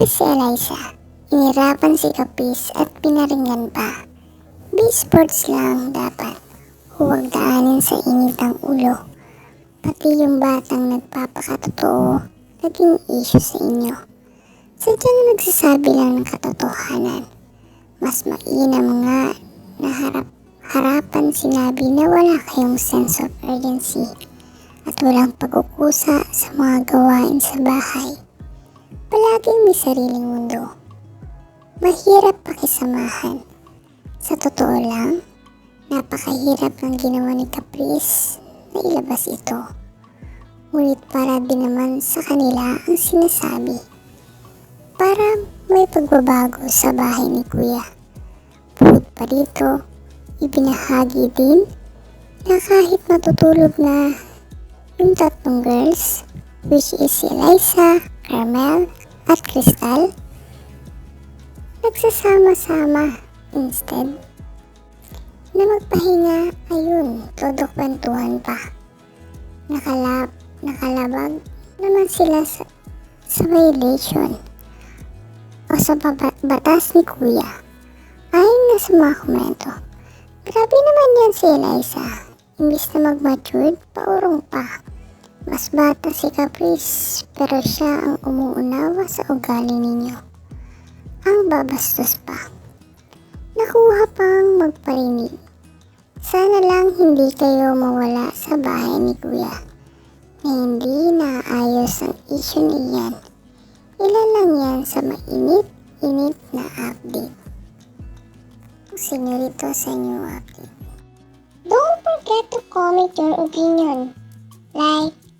Imbes si Eliza, inirapan si Caprice at pinaringan pa. B-sports lang dapat. Huwag daanin sa init ang ulo. Pati yung batang nagpapakatotoo, naging issue sa inyo. Sadyang nagsasabi lang ng katotohanan. Mas mainam nga na harap, harapan sinabi na wala kayong sense of urgency at walang pagkukusa sa mga gawain sa bahay. Palaging may sariling mundo. Mahirap pakisamahan. Sa totoo lang, napakahirap ng ginawa ni Caprice na ilabas ito. Ngunit para din naman sa kanila ang sinasabi. Para may pagbabago sa bahay ni Kuya. Bukod pa dito, ibinahagi din na kahit matutulog na yung tatlong girls, which is si Eliza, Carmel, at Crystal, nagsasama-sama instead na magpahinga, ayun, todo kwentuhan pa. Nakalap, nakalabag naman sila sa, sa violation o sa baba- batas ni Kuya. Ayon na sa mga komento, grabe naman yan si Eliza. Imbis na mag-matured, paurong pa. Mas bata si Caprice, pero siya ang umuunawa sa ugali ninyo. Ang babastos pa. Nakuha pang magparinig. Sana lang hindi kayo mawala sa bahay ni Kuya. Na hindi naayos ang issue niyan. Ilan lang yan sa mainit-init na update. Senyorito sa inyong update. Don't forget to comment your opinion. Like,